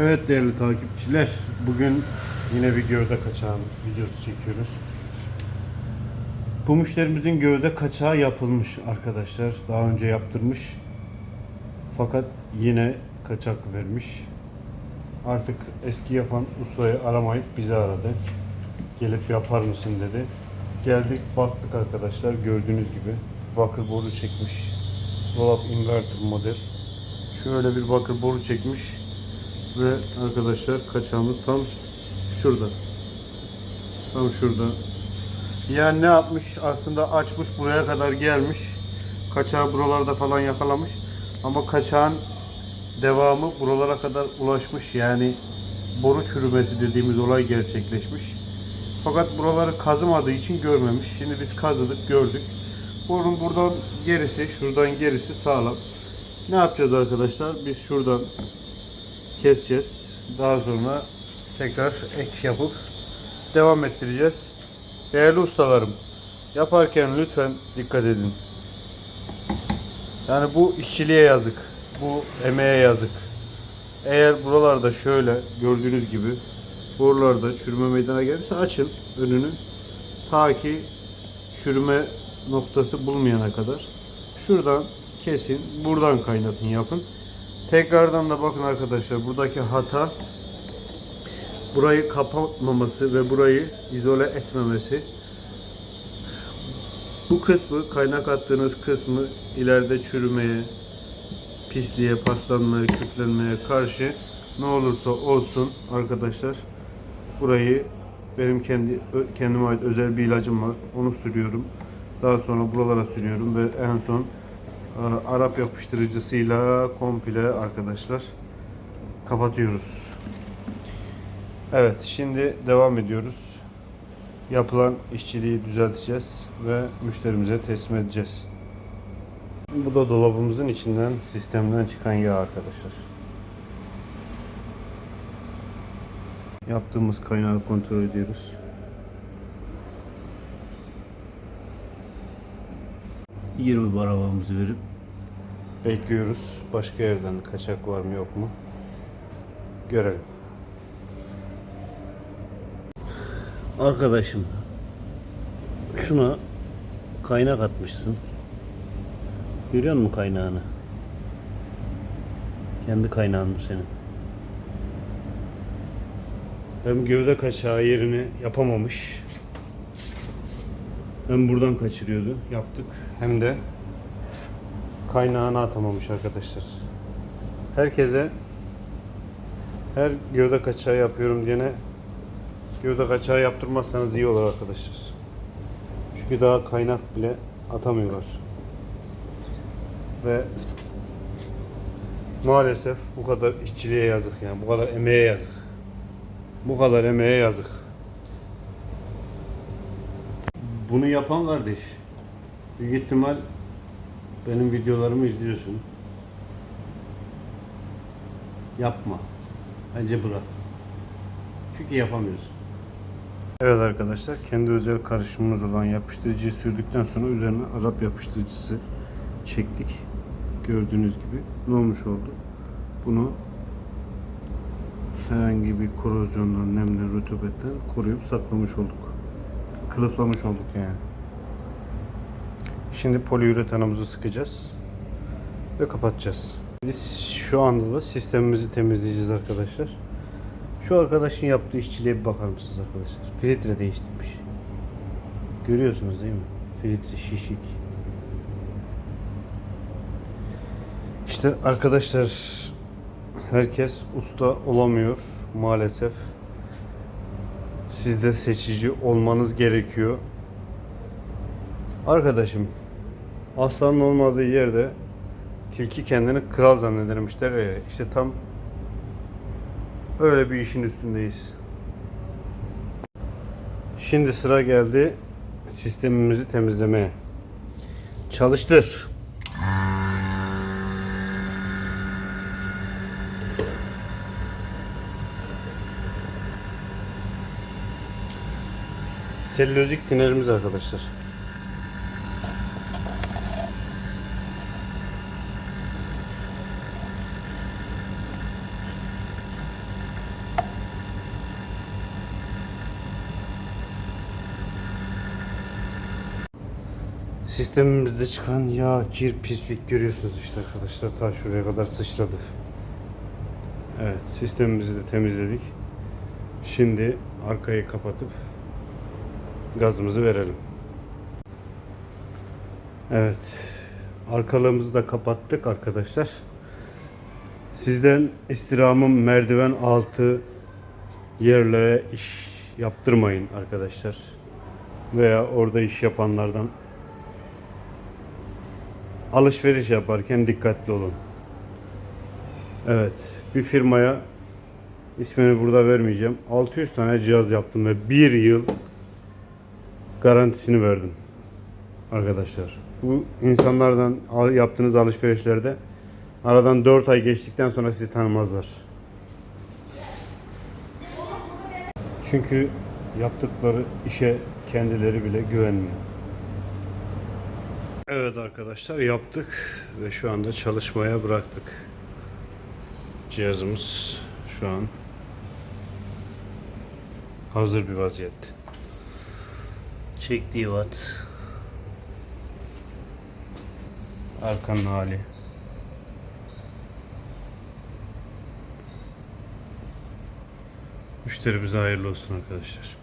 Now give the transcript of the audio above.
Evet değerli takipçiler, bugün yine bir gövde kaçağın videosu çekiyoruz. Bu müşterimizin gövde kaçağı yapılmış arkadaşlar. Daha önce yaptırmış. Fakat yine kaçak vermiş. Artık eski yapan ustayı aramayıp bizi aradı. Gelip yapar mısın dedi. Geldik baktık arkadaşlar gördüğünüz gibi. Bakır boru çekmiş. Dolap inverter model. Şöyle bir bakır boru çekmiş. Ve arkadaşlar kaçağımız tam şurada. Tam şurada. Yani ne yapmış? Aslında açmış buraya kadar gelmiş. Kaçağı buralarda falan yakalamış. Ama kaçağın devamı buralara kadar ulaşmış. Yani boru çürümesi dediğimiz olay gerçekleşmiş. Fakat buraları kazımadığı için görmemiş. Şimdi biz kazıdık, gördük. Borun buradan gerisi, şuradan gerisi sağlam. Ne yapacağız arkadaşlar? Biz şuradan keseceğiz. Daha sonra tekrar ek yapıp devam ettireceğiz. Değerli ustalarım, yaparken lütfen dikkat edin. Yani bu işçiliğe yazık. Bu emeğe yazık. Eğer buralarda şöyle gördüğünüz gibi buralarda çürüme meydana gelirse açın önünü. Ta ki çürüme noktası bulmayana kadar. Şuradan kesin, buradan kaynatın yapın. Tekrardan da bakın arkadaşlar buradaki hata burayı kapatmaması ve burayı izole etmemesi. Bu kısmı kaynak attığınız kısmı ileride çürümeye, pisliğe, paslanmaya, küflenmeye karşı ne olursa olsun arkadaşlar burayı benim kendi kendime ait özel bir ilacım var. Onu sürüyorum. Daha sonra buralara sürüyorum ve en son Arap yapıştırıcısıyla komple arkadaşlar kapatıyoruz. Evet şimdi devam ediyoruz. Yapılan işçiliği düzelteceğiz ve müşterimize teslim edeceğiz. Bu da dolabımızın içinden sistemden çıkan yağ arkadaşlar. Yaptığımız kaynağı kontrol ediyoruz. Yirmi baravamızı verip bekliyoruz. Başka yerden kaçak var mı yok mu? Görelim. Arkadaşım şuna kaynak atmışsın. Görüyor musun kaynağını? Kendi kaynağın bu senin. Hem gövde kaçağı yerini yapamamış. Hem buradan kaçırıyordu. Yaptık. Hem de kaynağını atamamış arkadaşlar. Herkese her gövde kaçağı yapıyorum diyene gövde kaçağı yaptırmazsanız iyi olur arkadaşlar. Çünkü daha kaynak bile atamıyorlar. Ve maalesef bu kadar işçiliğe yazık yani bu kadar emeğe yazık. Bu kadar emeğe yazık. Bunu yapan kardeş büyük ihtimal benim videolarımı izliyorsun. Yapma. Bence bırak. Çünkü yapamıyorsun. Evet arkadaşlar kendi özel karışımımız olan yapıştırıcıyı sürdükten sonra üzerine Arap yapıştırıcısı çektik. Gördüğünüz gibi ne olmuş oldu? Bunu herhangi bir korozyondan, nemden, rutubetten koruyup saklamış olduk. Kılıflamış olduk yani. Şimdi poliüretanımızı sıkacağız ve kapatacağız. Biz şu anda da sistemimizi temizleyeceğiz arkadaşlar. Şu arkadaşın yaptığı işçiliğe bir bakar mısınız arkadaşlar? Filtre değiştirmiş. Görüyorsunuz değil mi? Filtre şişik. İşte arkadaşlar herkes usta olamıyor maalesef. Siz de seçici olmanız gerekiyor. Arkadaşım aslanın olmadığı yerde tilki kendini kral zannedermişler ya. İşte tam öyle bir işin üstündeyiz. Şimdi sıra geldi sistemimizi temizlemeye. Çalıştır. Selülozik tinerimiz arkadaşlar. Sistemimizde çıkan yağ, kir, pislik görüyorsunuz işte arkadaşlar. Ta şuraya kadar sıçradı. Evet, sistemimizi de temizledik. Şimdi arkayı kapatıp gazımızı verelim. Evet, arkalığımızı da kapattık arkadaşlar. Sizden istirhamım merdiven altı yerlere iş yaptırmayın arkadaşlar. Veya orada iş yapanlardan alışveriş yaparken dikkatli olun. Evet, bir firmaya ismini burada vermeyeceğim. 600 tane cihaz yaptım ve bir yıl garantisini verdim arkadaşlar. Bu insanlardan yaptığınız alışverişlerde aradan 4 ay geçtikten sonra sizi tanımazlar. Çünkü yaptıkları işe kendileri bile güvenmiyor. Evet arkadaşlar yaptık ve şu anda çalışmaya bıraktık. Cihazımız şu an hazır bir vaziyette. Çektiği watt arkanın hali. Müşterimize hayırlı olsun arkadaşlar.